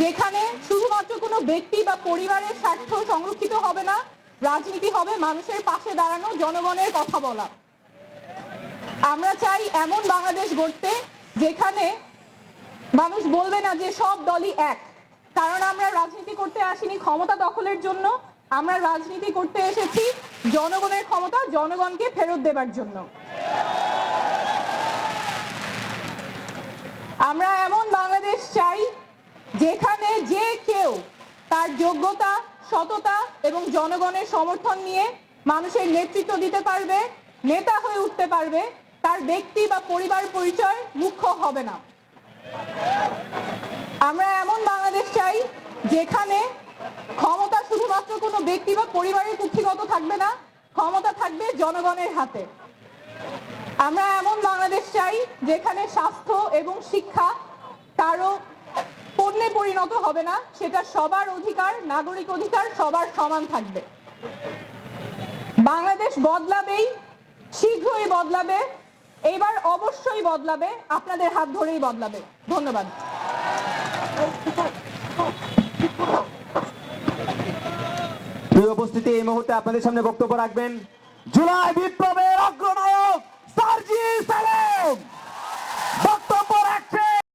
যেখানে শুধুমাত্র কোনো ব্যক্তি বা পরিবারের স্বার্থ সংরক্ষিত হবে না, রাজনীতি হবে মানুষের পাশে দাঁড়ানো, জনগণের কথা বলা। আমরা চাই এমন বাংলাদেশ গড়তে যেখানে মানুষ বলবে না যে সব দলই এক। কারণ আমরা রাজনীতি করতে আসিনি ক্ষমতা দখলের জন্য, আমরা রাজনীতি করতে এসেছি জনগণের ক্ষমতা, জনগণকে ফেরত দেবার জন্য। আমরা এমন বাংলাদেশ চাই যেখানে যোগ্যতা, সততা এবং জনগণের সমর্থন নিয়ে মানুষের নেতৃত্ব দিতে পারবে, নেতা হয়ে উঠতে পারবে, তার ব্যক্তি বা পরিবার পরিচয় মুখ্য হবে না। আমরা এমন বাংলাদেশ চাই যেখানে ক্ষমতা শুধুমাত্র কোনো ব্যক্তি বা পরিবারের কুক্ষিগত থাকবে না, ক্ষমতা থাকবে জনগণের হাতে। আমরা এমন বাংলাদেশ চাই যেখানে স্বাস্থ্য এবং শিক্ষা কারও পণ্যে পরিণত হবে না, সেটা সবার অধিকার, নাগরিক অধিকার, সবার সমান থাকবে। বাংলাদেশ বদলাবেই, শীঘ্রই বদলাবে, এবার অবশ্যই বদলাবে, আপনাদের হাত ধরেই বদলাবে। ধন্যবাদ। উপস্থিতি, এই মুহূর্তে আপনাদের সামনে বক্তব্য রাখবেন জুলাই